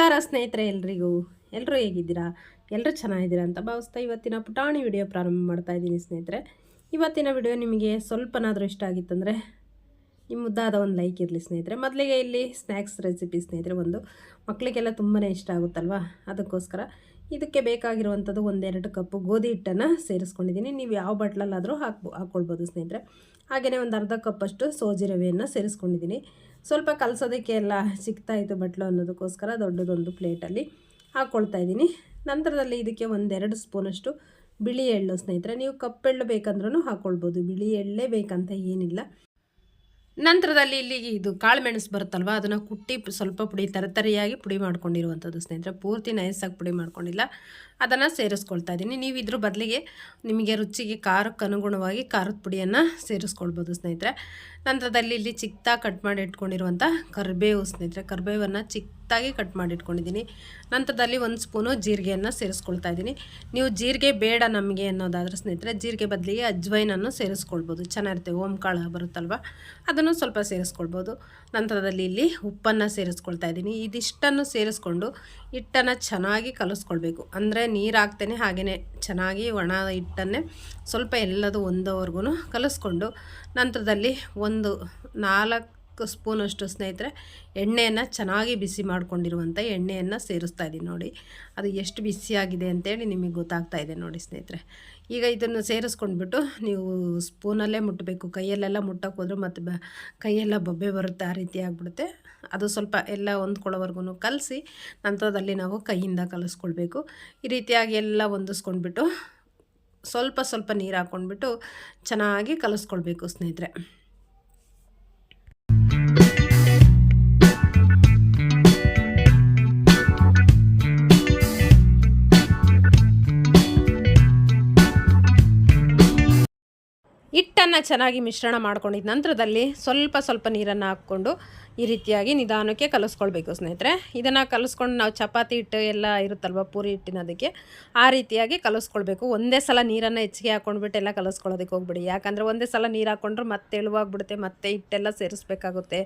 ನಮಸ್ಕಾರ ಸ್ನೇಹಿತರೆ, ಎಲ್ರಿಗೂ. ಎಲ್ಲರೂ ಹೇಗಿದ್ದೀರಾ? ಎಲ್ಲರೂ ಚೆನ್ನಾಗಿದ್ದೀರಾ ಅಂತ ಭಾವಿಸ್ತಾ ಇವತ್ತಿನ ಪುಟಾಣಿ ವಿಡಿಯೋ ಪ್ರಾರಂಭ ಮಾಡ್ತಾ ಇದ್ದೀನಿ ಸ್ನೇಹಿತರೆ. ಇವತ್ತಿನ ವಿಡಿಯೋ ನಿಮಗೆ ಸ್ವಲ್ಪನಾದರೂ ಇಷ್ಟ ಆಗಿತ್ತಂದರೆ ನಿಮ್ಮ ಮುದ್ದಾದ ಒಂದು ಲೈಕ್ ಇರಲಿ ಸ್ನೇಹಿತರೆ. ಮೊದಲಿಗೆ ಇಲ್ಲಿ ಸ್ನ್ಯಾಕ್ಸ್ ರೆಸಿಪಿ ಸ್ನೇಹಿತರೆ, ಒಂದು ಮಕ್ಕಳಿಗೆಲ್ಲ ತುಂಬಾ ಇಷ್ಟ ಆಗುತ್ತಲ್ವಾ? ಅದಕ್ಕೋಸ್ಕರ ಇದಕ್ಕೆ ಬೇಕಾಗಿರುವಂಥದ್ದು ಒಂದೆರಡು ಕಪ್ಪು ಗೋಧಿ ಹಿಟ್ಟನ್ನು ಸೇರಿಸ್ಕೊಂಡಿದ್ದೀನಿ. ನೀವು ಯಾವ ಬಟ್ಲಲ್ಲಾದರೂ ಹಾಕ್ಬೋ, ಹಾಕ್ಕೊಳ್ಬೋದು ಸ್ನೇಹಿತರೆ. ಹಾಗೆಯೇ ಒಂದು ಅರ್ಧ ಕಪ್ಪಷ್ಟು ಸೋಜಿ ರವೆಯನ್ನು ಸೇರಿಸ್ಕೊಂಡಿದ್ದೀನಿ. ಸ್ವಲ್ಪ ಕಲಸೋದಕ್ಕೆ ಎಲ್ಲ ಸಿಗ್ತಾಯಿತ್ತು ಬಟ್ಲು ಅನ್ನೋದಕ್ಕೋಸ್ಕರ ದೊಡ್ಡದೊಂದು ಪ್ಲೇಟಲ್ಲಿ ಹಾಕ್ಕೊಳ್ತಾ ಇದ್ದೀನಿ. ನಂತರದಲ್ಲಿ ಇದಕ್ಕೆ ಒಂದೆರಡು ಸ್ಪೂನಷ್ಟು ಬಿಳಿ ಎಳ್ಳು ಸ್ನೇಹಿತರೆ. ನೀವು ಕಪ್ಪೆಳ್ಳು ಬೇಕಂದ್ರೂ ಹಾಕ್ಕೊಳ್ಬೋದು. ಬಿಳಿ ಎಳ್ಳೇ ಬೇಕಂತ ಏನಿಲ್ಲ. ನಂತರದಲ್ಲಿ ಇಲ್ಲಿ ಇದು ಕಾಳುಮೆಣಸು ಬರುತ್ತಲ್ವ? ಅದನ್ನು ಕುಟ್ಟಿ ಸ್ವಲ್ಪ ಪುಡಿ ತರತರಿಯಾಗಿ ಪುಡಿ ಮಾಡ್ಕೊಂಡಿರುವಂಥದ್ದು ಸ್ನೇಹಿತರೆ. ಪೂರ್ತಿ ನೈಸಾಗಿ ಪುಡಿ ಮಾಡ್ಕೊಂಡಿಲ್ಲ. ಅದನ್ನು ಸೇರಿಸ್ಕೊಳ್ತಾ ಇದ್ದೀನಿ. ನೀವು ಇದ್ರ ಬದಲಿಗೆ ನಿಮಗೆ ರುಚಿಗೆ ಖಾರಕ್ಕೆ ಅನುಗುಣವಾಗಿ ಖಾರದ ಪುಡಿಯನ್ನು ಸೇರಿಸ್ಕೊಳ್ಬೋದು ಸ್ನೇಹಿತರೆ. ನಂತರದಲ್ಲಿ ಇಲ್ಲಿ ಚಿಕ್ಕದಾಗಿ ಕಟ್ ಮಾಡಿ ಇಟ್ಕೊಂಡಿರುವಂಥ ಕರಿಬೇವು ಸ್ನೇಹಿತರೆ. ಕರಿಬೇವನ್ನು ಚಿಕ್ಕದಾಗಿ ಕಟ್ ಮಾಡಿ ಇಟ್ಕೊಂಡಿದ್ದೀನಿ. ನಂತರದಲ್ಲಿ ಒಂದು ಸ್ಪೂನು ಜೀರಿಗೆಯನ್ನು ಸೇರಿಸ್ಕೊಳ್ತಾ ಇದ್ದೀನಿ. ನೀವು ಜೀರಿಗೆ ಬೇಡ ನಮಗೆ ಅನ್ನೋದಾದ್ರೆ ಸ್ನೇಹಿತರೆ, ಜೀರಿಗೆ ಬದಲಿಗೆ ಅಜ್ವೈನನ್ನು ಸೇರಿಸ್ಕೊಳ್ಬೋದು. ಚೆನ್ನಾಗಿರುತ್ತೆ, ಓಂ ಕಾಳು ಬರುತ್ತಲ್ವ? ಅದನ್ನು ಸ್ವಲ್ಪ ಸೇರಿಸ್ಕೊಳ್ಬೋದು. ನಂತರದಲ್ಲಿ ಇಲ್ಲಿ ಉಪ್ಪನ್ನು ಸೇರಿಸ್ಕೊಳ್ತಾ ಇದ್ದೀನಿ. ಇದಿಷ್ಟನ್ನು ಸೇರಿಸ್ಕೊಂಡು ಹಿಟ್ಟನ್ನು ಚೆನ್ನಾಗಿ ಕಲಿಸ್ಕೊಳ್ಬೇಕು. ಅಂದರೆ ನೀರು ಹಾಕ್ತೇನೆ ಹಾಗೆಯೇ ಚೆನ್ನಾಗಿ ಒಣ ಹಿಟ್ಟನ್ನೇ ಸ್ವಲ್ಪ ಎಲ್ಲದೂ ಒಂದವರೆಗೂ ಕಲಿಸ್ಕೊಂಡು ನಂತರದಲ್ಲಿ ಒಂದು ನಾಲ್ಕು ಸ್ಪೂನಷ್ಟು ಸ್ನೇಹಿತರೆ, ಎಣ್ಣೆಯನ್ನು ಚೆನ್ನಾಗಿ ಬಿಸಿ ಮಾಡಿಕೊಂಡಿರುವಂಥ ಎಣ್ಣೆಯನ್ನು ಸೇರಿಸ್ತಾ ಇದ್ದೀನಿ ನೋಡಿ. ಅದು ಎಷ್ಟು ಬಿಸಿಯಾಗಿದೆ ಅಂತೇಳಿ ನಿಮಗೆ ಗೊತ್ತಾಗ್ತಾ ಇದೆ ನೋಡಿ ಸ್ನೇಹಿತರೆ. ಈಗ ಇದನ್ನು ಸೇರಿಸ್ಕೊಂಡ್ಬಿಟ್ಟು ನೀವು ಸ್ಪೂನಲ್ಲೇ ಮುಟ್ಟಬೇಕು ಕೈಯಲ್ಲೆಲ್ಲ ಮುಟ್ಟಕ್ಕೆ ಹೋದ್ರೆ ಮತ್ತು ಬ, ಕೈಯೆಲ್ಲ ಬೊಬ್ಬೆ ಬರುತ್ತೆ ಆ ರೀತಿ ಆಗಿಬಿಡುತ್ತೆ. ಅದು ಸ್ವಲ್ಪ ಎಲ್ಲ ಹೊಂದ್ಕೊಳ್ಳೋವರೆಗೂ ಕಲಸಿ ನಂತರದಲ್ಲಿ ನಾವು ಕೈಯಿಂದ ಕಲಿಸ್ಕೊಳ್ಬೇಕು. ಈ ರೀತಿಯಾಗಿ ಎಲ್ಲ ಹೊಂದಿಸ್ಕೊಂಡ್ಬಿಟ್ಟು ಸ್ವಲ್ಪ ಸ್ವಲ್ಪ ನೀರು ಹಾಕ್ಕೊಂಡ್ಬಿಟ್ಟು ಚೆನ್ನಾಗಿ ಕಲಿಸ್ಕೊಳ್ಬೇಕು ಸ್ನೇಹಿತರೆ. ಹಿಟ್ಟನ್ನು ಚೆನ್ನಾಗಿ ಮಿಶ್ರಣ ಮಾಡ್ಕೊಂಡಿದ್ದ ನಂತರದಲ್ಲಿ ಸ್ವಲ್ಪ ಸ್ವಲ್ಪ ನೀರನ್ನು ಹಾಕ್ಕೊಂಡು ಈ ರೀತಿಯಾಗಿ ನಿಧಾನಕ್ಕೆ ಕಲಿಸ್ಕೊಳ್ಬೇಕು ಸ್ನೇಹಿತರೆ. ಇದನ್ನು ಕಲಿಸ್ಕೊಂಡು ನಾವು ಚಪಾತಿ ಹಿಟ್ಟು ಎಲ್ಲ ಇರುತ್ತಲ್ವ ಪೂರಿ ಹಿಟ್ಟಿನದಕ್ಕೆ ಆ ರೀತಿಯಾಗಿ ಕಲಿಸ್ಕೊಳ್ಬೇಕು. ಒಂದೇ ಸಲ ನೀರನ್ನು ಹೆಚ್ಚಿಗೆ ಹಾಕ್ಕೊಂಡ್ಬಿಟ್ಟು ಎಲ್ಲ ಕಲಿಸ್ಕೊಳ್ಳೋದಕ್ಕೆ ಹೋಗ್ಬಿಡಿ. ಯಾಕಂದರೆ ಒಂದೇ ಸಲ ನೀರು ಹಾಕ್ಕೊಂಡ್ರೆ ಮತ್ತೆ ಎಳುವಾಗ್ಬಿಡುತ್ತೆ ಮತ್ತೆ ಹಿಟ್ಟೆಲ್ಲ ಸೇರಿಸ್ಬೇಕಾಗುತ್ತೆ.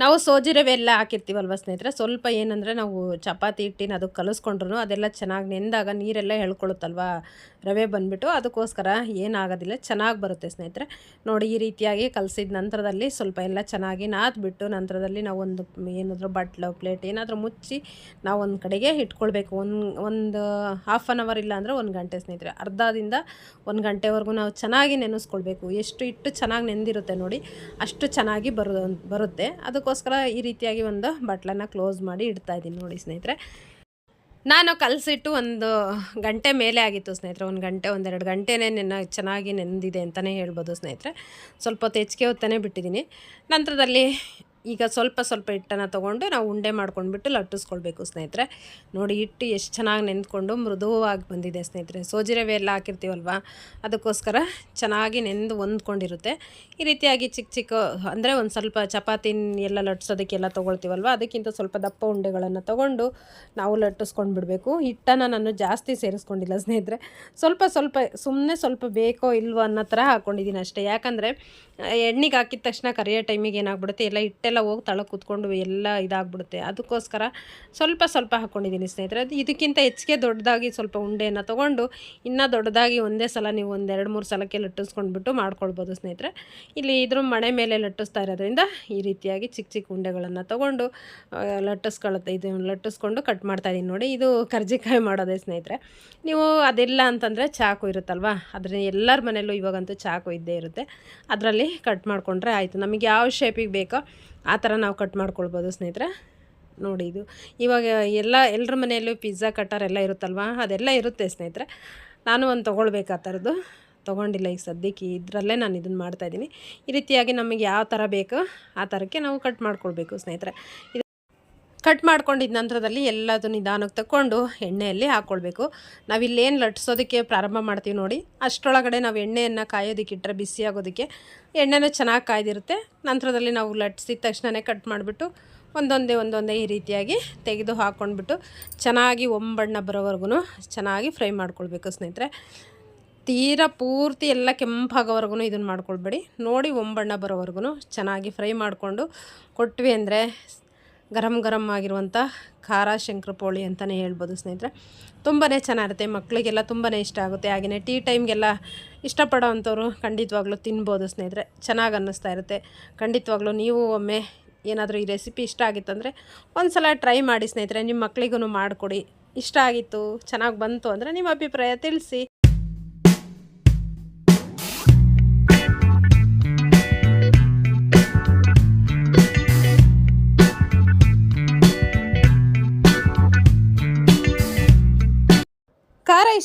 ನಾವು ಸೋಜಿ ರವೆ ಎಲ್ಲ ಹಾಕಿರ್ತೀವಲ್ವ ಸ್ನೇಹಿತರೆ? ಸ್ವಲ್ಪ ಏನಂದರೆ ನಾವು ಚಪಾತಿ ಹಿಟ್ಟಿನ ಅದು ಕಲಿಸ್ಕೊಂಡ್ರು ಅದೆಲ್ಲ ಚೆನ್ನಾಗಿ ನೆಂದಾಗ ನೀರೆಲ್ಲ ಹೇಳ್ಕೊಳುತ್ತಲ್ವ? ರವೆ ಬಂದುಬಿಟ್ಟು ಅದಕ್ಕೋಸ್ಕರ ಏನಾಗೋದಿಲ್ಲ, ಚೆನ್ನಾಗಿ ಬರುತ್ತೆ ಸ್ನೇಹಿತರೆ. ನೋಡಿ ಈ ರೀತಿಯಾಗಿ ಕಲಸಿದ ನಂತರದಲ್ಲಿ ಸ್ವಲ್ಪ ಎಲ್ಲ ಚೆನ್ನಾಗಿ ನಾದ್ಬಿಟ್ಟು ನಂತರದಲ್ಲಿ ನಾವು ಒಂದು ಏನಾದರೂ ಬಟ್ಲು, ಪ್ಲೇಟ್ ಏನಾದರೂ ಮುಚ್ಚಿ ನಾವು ಒಂದು ಕಡೆಗೆ ಇಟ್ಕೊಳ್ಬೇಕು. ಒಂದು ಒಂದು ಹಾಫ್ ಆನ್ ಅವರ್ ಇಲ್ಲ ಅಂದರೆ ಒಂದು ಗಂಟೆ ಸ್ನೇಹಿತರೆ. ಅರ್ಧದಿಂದ ಒಂದು ಗಂಟೆವರೆಗೂ ನಾವು ಚೆನ್ನಾಗಿ ನೆನೆಸ್ಕೊಳ್ಬೇಕು. ಎಷ್ಟು ಹಿಟ್ಟು ಚೆನ್ನಾಗಿ ನೆಂದಿರುತ್ತೆ ನೋಡಿ, ಅಷ್ಟು ಚೆನ್ನಾಗಿ ಬರು, ಬರುತ್ತೆ. ಅದಕ್ಕೋಸ್ಕರ ಈ ರೀತಿಯಾಗಿ ಒಂದು ಬಟ್ಲನ್ನು ಕ್ಲೋಸ್ ಮಾಡಿ ಇಡ್ತಾ ಇದ್ದೀನಿ ನೋಡಿ ಸ್ನೇಹಿತರೆ. ನಾನು ಕಲಸಿಟ್ಟು ಒಂದು ಗಂಟೆ ಮೇಲೆ ಆಗಿತ್ತು ಸ್ನೇಹಿತರೆ. ಒಂದು ಗಂಟೆ ಒಂದೆರಡು ಗಂಟೆನೇ ನೆನ ಚೆನ್ನಾಗಿ ನೆಂದಿದೆ ಅಂತಲೇ ಹೇಳ್ಬೋದು ಸ್ನೇಹಿತರೆ. ಸ್ವಲ್ಪ ಹೊತ್ತು ಹೆಚ್ಚಿಗೆ ಹೊತ್ತನೇ ಬಿಟ್ಟಿದ್ದೀನಿ. ನಂತರದಲ್ಲಿ ಈಗ ಸ್ವಲ್ಪ ಸ್ವಲ್ಪ ಹಿಟ್ಟನ್ನು ತೊಗೊಂಡು ನಾವು ಉಂಡೆ ಮಾಡ್ಕೊಂಡ್ಬಿಟ್ಟು ಲಟ್ಟಿಸ್ಕೊಳ್ಬೇಕು ಸ್ನೇಹಿತರೆ. ನೋಡಿ ಹಿಟ್ಟು ಎಷ್ಟು ಚೆನ್ನಾಗಿ ನೆಂದ್ಕೊಂಡು ಮೃದುವಾಗಿ ಬಂದಿದೆ ಸ್ನೇಹಿತರೆ. ಸೋಜಿ ರವೆ ಎಲ್ಲ ಹಾಕಿರ್ತೀವಲ್ವ? ಅದಕ್ಕೋಸ್ಕರ ಚೆನ್ನಾಗಿ ನೆಂದು ಹೊಂದ್ಕೊಂಡಿರುತ್ತೆ. ಈ ರೀತಿಯಾಗಿ ಚಿಕ್ಕ ಚಿಕ್ಕ ಅಂದರೆ ಒಂದು ಸ್ವಲ್ಪ ಚಪಾತಿ ಎಲ್ಲ ಲಟ್ಟಿಸೋದಕ್ಕೆಲ್ಲ ತೊಗೊಳ್ತೀವಲ್ವ? ಅದಕ್ಕಿಂತ ಸ್ವಲ್ಪ ದಪ್ಪ ಉಂಡೆಗಳನ್ನು ತೊಗೊಂಡು ನಾವು ಲಟ್ಟಿಸ್ಕೊಂಡು ಬಿಡಬೇಕು ಹಿಟ್ಟನ್ನು ನಾನು ಜಾಸ್ತಿ ಸೇರಿಸ್ಕೊಂಡಿಲ್ಲ ಸ್ನೇಹಿತರೆ. ಸ್ವಲ್ಪ ಸ್ವಲ್ಪ ಸುಮ್ಮನೆ ಸ್ವಲ್ಪ ಬೇಕೋ ಇಲ್ವೋ ಅನ್ನೋ ಥರ ಹಾಕ್ಕೊಂಡಿದ್ದೀನಿ ಅಷ್ಟೇ. ಯಾಕಂದರೆ ಎಣ್ಣೆಗೆ ಹಾಕಿದ ತಕ್ಷಣ ಕರೆಯೋ ಟೈಮಿಗೆ ಏನಾಗ್ಬಿಡುತ್ತೆ? ಎಲ್ಲ ಹಿಟ್ಟೆಲ್ಲ ಹೋಗಿ ತಳ ಕೂತ್ಕೊಂಡು ಎಲ್ಲ ಇದಾಗ್ಬಿಡುತ್ತೆ. ಅದಕ್ಕೋಸ್ಕರ ಸ್ವಲ್ಪ ಸ್ವಲ್ಪ ಹಾಕ್ಕೊಂಡಿದ್ದೀನಿ ಸ್ನೇಹಿತರೆ. ಅದು ಇದಕ್ಕಿಂತ ಹೆಚ್ಚಿಗೆ ದೊಡ್ಡದಾಗಿ ಸ್ವಲ್ಪ ಉಂಡೆಯನ್ನು ತೊಗೊಂಡು ಇನ್ನೂ ದೊಡ್ಡದಾಗಿ ಒಂದೇ ಸಲ ನೀವು ಒಂದು ಎರಡು ಮೂರು ಸಲಕ್ಕೆ ಲಟ್ಟಿಸ್ಕೊಂಡ್ಬಿಟ್ಟು ಮಾಡ್ಕೊಳ್ಬೋದು ಸ್ನೇಹಿತರೆ. ಇಲ್ಲಿ ಇದ್ರ ಮಣೆ ಮೇಲೆ ಲಟ್ಟಿಸ್ತಾ ಇರೋದ್ರಿಂದ ಈ ರೀತಿಯಾಗಿ ಚಿಕ್ಕ ಚಿಕ್ಕ ಉಂಡೆಗಳನ್ನು ತೊಗೊಂಡು ಲಟ್ಟಿಸ್ಕೊಳ್ಳುತ್ತೆ ಇದು ಲಟ್ಟಿಸ್ಕೊಂಡು ಕಟ್ ಮಾಡ್ತಾಯಿದ್ದೀನಿ ನೋಡಿ. ಇದು ಕರ್ಜಿಕಾಯಿ ಮಾಡೋದೇ ಸ್ನೇಹಿತರೆ. ನೀವು ಅದೆಲ್ಲ ಅಂತಂದರೆ ಚಾಕು ಇರುತ್ತಲ್ವ? ಅದರ ಎಲ್ಲರ ಮನೆಯಲ್ಲೂ ಇವಾಗಂತೂ ಚಾಕು ಇದ್ದೇ ಇರುತ್ತೆ. ಅದರಲ್ಲಿ ಕಟ್ ಮಾಡಿಕೊಂಡ್ರೆ ಆಯಿತು. ನಮಗೆ ಯಾವ ಶೇಪಿಗೆ ಬೇಕೋ ಆ ಥರ ನಾವು ಕಟ್ ಮಾಡ್ಕೊಳ್ಬೋದು ಸ್ನೇಹಿತರೆ. ನೋಡಿ ಇದು. ಇವಾಗ ಎಲ್ಲ ಎಲ್ಲರ ಮನೆಯಲ್ಲೂ ಪಿಜ್ಜಾ ಕಟ್ಟರ್ ಎಲ್ಲ ಇರುತ್ತಲ್ವ? ಅದೆಲ್ಲ ಇರುತ್ತೆ ಸ್ನೇಹಿತರೆ. ನಾನು ಒಂದು ತೊಗೊಳ್ಬೇಕು ಆ ಥರದ್ದು. ತೊಗೊಂಡಿಲ್ಲ ಈಗ ಸದ್ಯಕ್ಕೆ. ಇದರಲ್ಲೇ ನಾನು ಇದನ್ನು ಮಾಡ್ತಾಯಿದ್ದೀನಿ ಈ ರೀತಿಯಾಗಿ ನಮಗೆ ಯಾವ ಥರ ಬೇಕು ಆ ಥರಕ್ಕೆ ನಾವು ಕಟ್ ಮಾಡ್ಕೊಳ್ಬೇಕು ಸ್ನೇಹಿತರೆ. ಕಟ್ ಮಾಡ್ಕೊಂಡಿದ್ದ ನಂತರದಲ್ಲಿ ಎಲ್ಲದು ನಿಧಾನಕ್ಕೆ ತಗೊಂಡು ಎಣ್ಣೆಯಲ್ಲಿ ಹಾಕ್ಕೊಳ್ಬೇಕು ನಾವಿಲ್ಲೇನು ಲಟ್ಸೋದಕ್ಕೆ ಪ್ರಾರಂಭ ಮಾಡ್ತೀವಿ ನೋಡಿ. ಅಷ್ಟರೊಳಗಡೆ ನಾವು ಎಣ್ಣೆಯನ್ನು ಕಾಯೋದಕ್ಕೆ ಇಟ್ಟರೆ ಬಿಸಿ ಆಗೋದಕ್ಕೆ ಎಣ್ಣೆನ ಚೆನ್ನಾಗಿ ಕಾಯ್ದಿರುತ್ತೆ. ನಂತರದಲ್ಲಿ ನಾವು ಲಟ್ಸಿದ ತಕ್ಷಣವೇ ಕಟ್ ಮಾಡಿಬಿಟ್ಟು ಒಂದೊಂದೇ ಒಂದೊಂದೇ ಈ ರೀತಿಯಾಗಿ ತೆಗೆದು ಹಾಕ್ಕೊಂಡ್ಬಿಟ್ಟು ಚೆನ್ನಾಗಿ ಒಂಬಣ್ಣ ಬರೋವರೆಗೂ ಚೆನ್ನಾಗಿ ಫ್ರೈ ಮಾಡ್ಕೊಳ್ಬೇಕು ಸ್ನೇಹಿತರೆ. ತೀರಾ ಪೂರ್ತಿ ಎಲ್ಲ ಕೆಂಪಾಗೋವರೆಗೂ ಇದನ್ನು ಮಾಡ್ಕೊಳ್ಬೇಡಿ. ನೋಡಿ ಒಂಬಣ್ಣ ಬರೋವರೆಗೂ ಚೆನ್ನಾಗಿ ಫ್ರೈ ಮಾಡಿಕೊಂಡು ಕೊಟ್ವಿ ಅಂದರೆ ಗರಂ ಗರಂ ಆಗಿರುವಂಥ ಖಾರ ಶಂಕರಪೋಳಿ ಅಂತಲೇ ಹೇಳ್ಬೋದು ಸ್ನೇಹಿತರೆ. ತುಂಬಾ ಚೆನ್ನಾಗಿರುತ್ತೆ ಮಕ್ಕಳಿಗೆಲ್ಲ ತುಂಬಾ ಇಷ್ಟ ಆಗುತ್ತೆ. ಹಾಗೆಯೇ ಟೀ ಟೈಮ್ಗೆಲ್ಲ ಇಷ್ಟಪಡೋ ಅಂಥವ್ರು ಖಂಡಿತವಾಗ್ಲೂ ತಿನ್ಬೋದು ಸ್ನೇಹಿತರೆ. ಚೆನ್ನಾಗಿ ಅನ್ನಿಸ್ತಾ ಇರುತ್ತೆ. ಖಂಡಿತವಾಗ್ಲೂ ನೀವು ಒಮ್ಮೆ ಏನಾದರೂ ಈ ರೆಸಿಪಿ ಇಷ್ಟ ಆಗಿತ್ತಂದರೆ ಒಂದು ಸಲ ಟ್ರೈ ಮಾಡಿ ಸ್ನೇಹಿತರೆ. ನಿಮ್ಮ ಮಕ್ಕಳಿಗೂ ಮಾಡಿಕೊಡಿ. ಇಷ್ಟ ಆಗಿತ್ತು, ಚೆನ್ನಾಗಿ ಬಂತು ಅಂದರೆ ನಿಮ್ಮ ಅಭಿಪ್ರಾಯ ತಿಳಿಸಿ.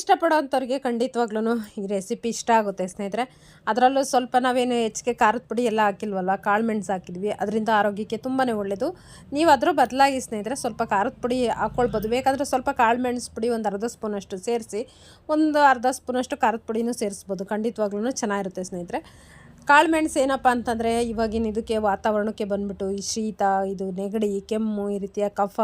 ಖಾರ ಇಷ್ಟಪಡೋವಂಥವ್ರಿಗೆ ಖಂಡಿತವಾಗ್ಲೂ ಈ ರೆಸಿಪಿ ಇಷ್ಟ ಆಗುತ್ತೆ ಸ್ನೇಹಿತರೆ. ಅದರಲ್ಲೂ ಸ್ವಲ್ಪ ನಾವೇನು ಹೆಚ್ಚಿಗೆ ಖಾರದ ಪುಡಿ ಎಲ್ಲ ಹಾಕಿಲ್ವಲ್ಲ ಕಾಳು ಮೆಣಸು ಹಾಕಿದ್ವಿ. ಅದರಿಂದ ಆರೋಗ್ಯಕ್ಕೆ ತುಂಬಾ ಒಳ್ಳೆಯದು ನೀವು ಅದರ ಬದಲಾಗಿ ಸ್ನೇಹಿತರೆ ಸ್ವಲ್ಪ ಖಾರದ ಪುಡಿ ಹಾಕ್ಕೊಳ್ಬೋದು ಬೇಕಾದರೆ ಸ್ವಲ್ಪ ಕಾಳು ಮೆಣಸು ಪುಡಿ ಒಂದು ಅರ್ಧ ಸ್ಪೂನಷ್ಟು ಸೇರಿಸಿ, ಒಂದು ಅರ್ಧ ಸ್ಪೂನಷ್ಟು ಖಾರದ ಪುಡಿನೂ ಸೇರಿಸ್ಬೋದು. ಖಂಡಿತವಾಗ್ಲೂ ಚೆನ್ನಾಗಿರುತ್ತೆ ಸ್ನೇಹಿತರೆ. ಕಾಳು ಮೆಣಸು ಏನಪ್ಪ ಅಂತಂದರೆ, ಇವಾಗಿನ ಇದಕ್ಕೆ ವಾತಾವರಣಕ್ಕೆ ಬಂದುಬಿಟ್ಟು ಈ ಶೀತ, ಇದು ನೆಗಡಿ, ಕೆಮ್ಮು ಈ ರೀತಿಯ ಕಫ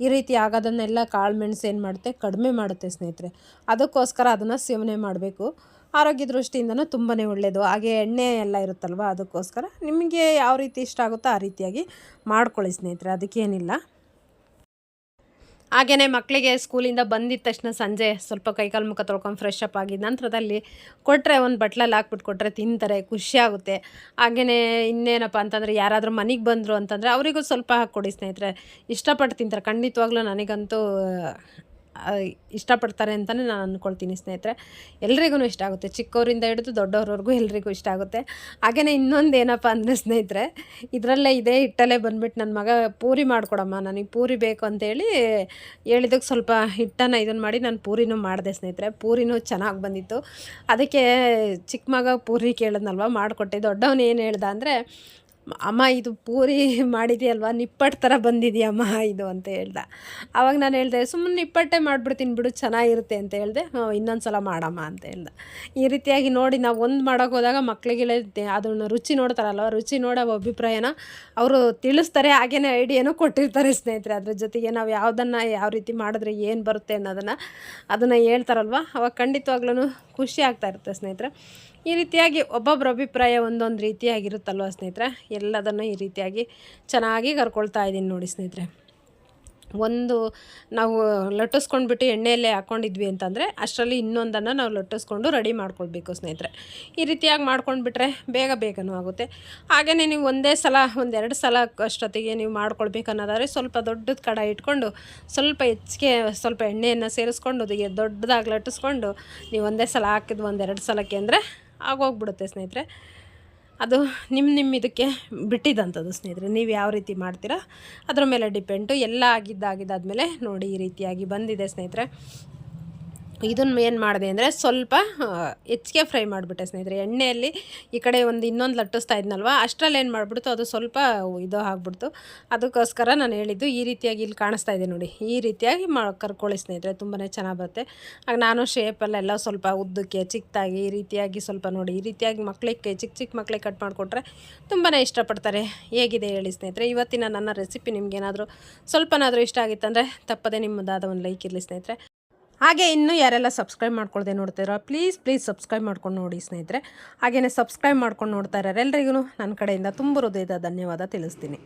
ಈ ರೀತಿ ಆಗೋದನ್ನೆಲ್ಲ ಕಾಳುಮೆಣಸು ಏನು ಮಾಡುತ್ತೆ? ಕಡಿಮೆ ಮಾಡುತ್ತೆ ಸ್ನೇಹಿತರೆ. ಅದಕ್ಕೋಸ್ಕರ ಅದನ್ನು ಸೇವನೆ ಮಾಡಬೇಕು. ಆರೋಗ್ಯ ದೃಷ್ಟಿಯಿಂದನೂ ತುಂಬಾ ಒಳ್ಳೆಯದು ಹಾಗೆ ಎಣ್ಣೆ ಎಲ್ಲ ಇರುತ್ತಲ್ವ, ಅದಕ್ಕೋಸ್ಕರ ನಿಮಗೆ ಯಾವ ರೀತಿ ಇಷ್ಟ ಆಗುತ್ತೋ ಆ ರೀತಿಯಾಗಿ ಮಾಡ್ಕೊಳ್ಳಿ ಸ್ನೇಹಿತರೆ. ಅದಕ್ಕೇನಿಲ್ಲ. ಹಾಗೆಯೇ ಮಕ್ಕಳಿಗೆ ಸ್ಕೂಲಿಂದ ಬಂದಿದ್ದ ತಕ್ಷಣ ಸಂಜೆ ಸ್ವಲ್ಪ ಕೈಕಾಲು ಮುಖ ತೊಳ್ಕೊಂಡು ಫ್ರೆಶ್ ಅಪ್ ಆಗಿದ ನಂತರದಲ್ಲಿ ಕೊಟ್ಟರೆ ಒಂದು ಬಟ್ಲಲ್ಲಿ ಹಾಕ್ಬಿಟ್ಟು ಕೊಟ್ಟರೆ ತಿಂತಾರೆ ಖುಷಿಯಾಗುತ್ತೆ ಹಾಗೆಯೇ ಇನ್ನೇನಪ್ಪ ಅಂತಂದರೆ ಯಾರಾದರೂ ಮನೆಗೆ ಬಂದರು ಅಂತಂದರೆ ಅವರಿಗೂ ಸ್ವಲ್ಪ ಹಾಕ್ಕೊಡಿ ಸ್ನೇಹಿತರೆ. ಇಷ್ಟಪಟ್ಟು ತಿಂತಾರೆ. ಖಂಡಿತವಾಗ್ಲೂ ನನಗಂತೂ ಇಷ್ಟಪಡ್ತಾರೆ ಅಂತಲೇ ನಾನು ಅಂದ್ಕೊಳ್ತೀನಿ ಸ್ನೇಹಿತರೆ. ಎಲ್ರಿಗೂ ಇಷ್ಟ ಆಗುತ್ತೆ. ಚಿಕ್ಕವರಿಂದ ಹಿಡಿದು ದೊಡ್ಡವ್ರವರೆಗೂ ಎಲ್ರಿಗೂ ಇಷ್ಟ ಆಗುತ್ತೆ. ಹಾಗೆಯೇ ಇನ್ನೊಂದು ಏನಪ್ಪ ಅಂದರೆ ಸ್ನೇಹಿತರೆ, ಇದರಲ್ಲೇ ಇದೇ ಹಿಟ್ಟಲ್ಲೇ ಬಂದ್ಬಿಟ್ಟು ನನ್ನ ಮಗ ಪೂರಿ ಮಾಡಿಕೊಡಮ್ಮ, ನನಗೆ ಪೂರಿ ಬೇಕು ಅಂತೇಳಿ ಹೇಳಿದಕ್ಕೆ ಸ್ವಲ್ಪ ಹಿಟ್ಟನ್ನು ಇದನ್ನು ಮಾಡಿ ನಾನು ಪೂರಿನೂ ಮಾಡಿದೆ ಸ್ನೇಹಿತರೆ. ಪೂರಿನೂ ಚೆನ್ನಾಗಿ ಬಂದಿತ್ತು. ಅದಕ್ಕೆ ಚಿಕ್ಕ ಮಗ ಪೂರಿ ಕೇಳಿದ್ನಲ್ವ, ಮಾಡಿಕೊಟ್ಟೆ. ದೊಡ್ಡವನು ಏನು ಹೇಳ್ದ ಅಂದರೆ ಅಮ್ಮ, ಇದು ಪೂರಿ ಮಾಡಿದೆಯಲ್ವ? ನಿಪ್ಪಟ್ಟು ಥರ ಬಂದಿದೆಯಮ್ಮ ಇದು ಅಂತ ಹೇಳ್ದ. ಆವಾಗ ನಾನು ಹೇಳಿದೆ ಸುಮ್ಮನೆ ನಿಪ್ಪಟ್ಟೆ ಮಾಡಿಬಿಡ್ತೀನಿ ಬಿಡು, ಚೆನ್ನಾಗಿರುತ್ತೆ ಅಂತ ಹೇಳಿದೆ. ಇನ್ನೊಂದು ಸಲ ಮಾಡಮ್ಮ ಅಂತ ಹೇಳ್ದ. ಈ ರೀತಿಯಾಗಿ ನೋಡಿ ನಾವು ಒಂದು ಮಾಡೋಕೆ ಹೋದಾಗ ಮಕ್ಕಳಿಗೆಲ್ಲ ಅದನ್ನು ರುಚಿ ನೋಡ್ತಾರಲ್ವ? ರುಚಿ ನೋಡೋ ಅಭಿಪ್ರಾಯನ ಅವರು ತಿಳಿಸ್ತಾರೆ, ಹಾಗೇನೆ ಐಡಿಯಾನೂ ಕೊಟ್ಟಿರ್ತಾರೆ ಸ್ನೇಹಿತರೆ. ಅದ್ರ ಜೊತೆಗೆ ನಾವು ಯಾವುದನ್ನು, ಯಾವ ರೀತಿ ಮಾಡಿದ್ರೆ ಏನು ಬರುತ್ತೆ ಅನ್ನೋದನ್ನು, ಅದನ್ನು ಹೇಳ್ತಾರಲ್ವ? ಅವಾಗ ಖಂಡಿತವಾಗ್ಲೂ ಖುಷಿ ಆಗ್ತಾ ಇರುತ್ತೆ ಸ್ನೇಹಿತರೆ. ಈ ರೀತಿಯಾಗಿ ಒಬ್ಬೊಬ್ಬರ ಅಭಿಪ್ರಾಯ ಒಂದೊಂದು ರೀತಿಯಾಗಿರುತ್ತಲ್ವ ಸ್ನೇಹಿತರೆ? ಎಲ್ಲದನ್ನು ಈ ರೀತಿಯಾಗಿ ಚೆನ್ನಾಗಿ ಕರ್ಕೊಳ್ತಾ ಇದ್ದೀನಿ ನೋಡಿ ಸ್ನೇಹಿತರೆ. ಒಂದು ನಾವು ಲಟ್ಟಿಸ್ಕೊಂಡ್ಬಿಟ್ಟು ಎಣ್ಣೆಯಲ್ಲೇ ಹಾಕ್ಕೊಂಡಿದ್ವಿ ಅಂತಂದರೆ ಅಷ್ಟರಲ್ಲಿ ಇನ್ನೊಂದನ್ನು ನಾವು ಲಟ್ಟಿಸ್ಕೊಂಡು ರೆಡಿ ಮಾಡ್ಕೊಳ್ಬೇಕು ಸ್ನೇಹಿತರೆ. ಈ ರೀತಿಯಾಗಿ ಮಾಡ್ಕೊಂಡ್ಬಿಟ್ರೆ ಬೇಗ ಬೇಗನೂ ಆಗುತ್ತೆ. ಹಾಗೆಯೇ ನೀವು ಒಂದೇ ಸಲ, ಒಂದೆರಡು ಸಲ ಅಷ್ಟೊತ್ತಿಗೆ ನೀವು ಮಾಡ್ಕೊಳ್ಬೇಕು ಅನ್ನೋದಾದರೆ ಸ್ವಲ್ಪ ದೊಡ್ಡದು ಕಡ ಇಟ್ಕೊಂಡು ಸ್ವಲ್ಪ ಹೆಚ್ಚಿಗೆ ಸ್ವಲ್ಪ ಎಣ್ಣೆಯನ್ನು ಸೇರಿಸ್ಕೊಂಡು ದೊಡ್ಡದಾಗಿ ಲಟ್ಟಿಸ್ಕೊಂಡು ನೀವು ಒಂದೇ ಸಲ ಹಾಕಿದ್ವು ಒಂದೆರಡು ಸಲಕ್ಕೆ ಅಂದರೆ ಆಗೋಗ್ಬಿಡುತ್ತೆ ಸ್ನೇಹಿತರೆ. ಅದು ನಿಮ್ಮ ನಿಮ್ಮ ಇದಕ್ಕೆ ಬಿಟ್ಟಿದ್ದಂಥದ್ದು ಸ್ನೇಹಿತರೆ. ನೀವು ಯಾವ ರೀತಿ ಮಾಡ್ತೀರಾ? ಅದ್ರ ಮೇಲೆ ಡಿಪೆಂಡು ಎಲ್ಲ ಆಗಿದ್ದಾಗಿದ್ದಾದ್ಮೇಲೆ ನೋಡಿ ಈ ರೀತಿಯಾಗಿ ಬಂದಿದೆ ಸ್ನೇಹಿತರೆ. ಇದನ್ನು ಏನು ಮಾಡಿದೆ ಅಂದರೆ ಸ್ವಲ್ಪ ಹೆಚ್ಚಿಗೆ ಫ್ರೈ ಮಾಡಿಬಿಟ್ಟೆ ಸ್ನೇಹಿತರೆ. ಎಣ್ಣೆಯಲ್ಲಿ ಈ ಕಡೆ ಒಂದು ಇನ್ನೊಂದು ಲಟ್ಟಿಸ್ತಾ ಇದ್ನಲ್ವ, ಅಷ್ಟರಲ್ಲಿ ಏನು ಮಾಡಿಬಿಡ್ತು, ಅದು ಸ್ವಲ್ಪ ಇದು ಆಗ್ಬಿಡ್ತು. ಅದಕ್ಕೋಸ್ಕರ ನಾನು ಹೇಳಿದ್ದು ಈ ರೀತಿಯಾಗಿ ಇಲ್ಲಿ ಕಾಣಿಸ್ತಾ ಇದೆ ನೋಡಿ. ಈ ರೀತಿಯಾಗಿ ಮಾ, ಕರ್ಕೊಳ್ಳಿ ಸ್ನೇಹಿತರೆ ತುಂಬಾ ಚೆನ್ನಾಗಿ ಬರುತ್ತೆ. ಆಗ ನಾನು ಶೇಪಲ್ಲೆಲ್ಲ ಸ್ವಲ್ಪ ಉದ್ದಕ್ಕೆ, ಚಿಕ್ಕದಾಗಿ, ಈ ರೀತಿಯಾಗಿ ಸ್ವಲ್ಪ ನೋಡಿ, ಈ ರೀತಿಯಾಗಿ ಮಕ್ಕಳಿಗೆ ಚಿಕ್ಕ ಚಿಕ್ಕ ಮಕ್ಕಳಿಗೆ ಕಟ್ ಮಾಡಿಕೊಟ್ರೆ ತುಂಬಾ ಇಷ್ಟಪಡ್ತಾರೆ. ಹೇಗಿದೆ ಹೇಳಿ ಸ್ನೇಹಿತರೆ, ಇವತ್ತಿನ ನನ್ನ ರೆಸಿಪಿ ನಿಮಗೇನಾದರೂ ಸ್ವಲ್ಪನಾದರೂ ಇಷ್ಟ ಆಗಿತ್ತಂದರೆ ತಪ್ಪದೇ ನಿಮ್ಮದಾದ ಒಂದು ಲೈಕ್ ಇರಲಿ ಸ್ನೇಹಿತರೆ. ಹಾಗೆ ಇನ್ನೂ ಯಾರೆಲ್ಲ ಸಬ್ಸ್ಕ್ರೈಬ್ ಮಾಡ್ಕೊಳ್ದೆ ನೋಡ್ತೀರೋ ಪ್ಲೀಸ್ ಪ್ಲೀಸ್ ಸಬ್ಸ್ಕ್ರೈಬ್ ಮಾಡ್ಕೊಂಡು ನೋಡಿ ಸ್ನೇಹಿತರೆ. ಹಾಗೆಯೇ ಸಬ್ಸ್ಕ್ರೈಬ್ ಮಾಡ್ಕೊಂಡು ನೋಡ್ತಾ ಇರೋರೆಲ್ಲರಿಗೂ ನನ್ನ ಕಡೆಯಿಂದ ತುಂಬ ಹೃದಯದ ಧನ್ಯವಾದ ತಿಳಿಸ್ತೀನಿ.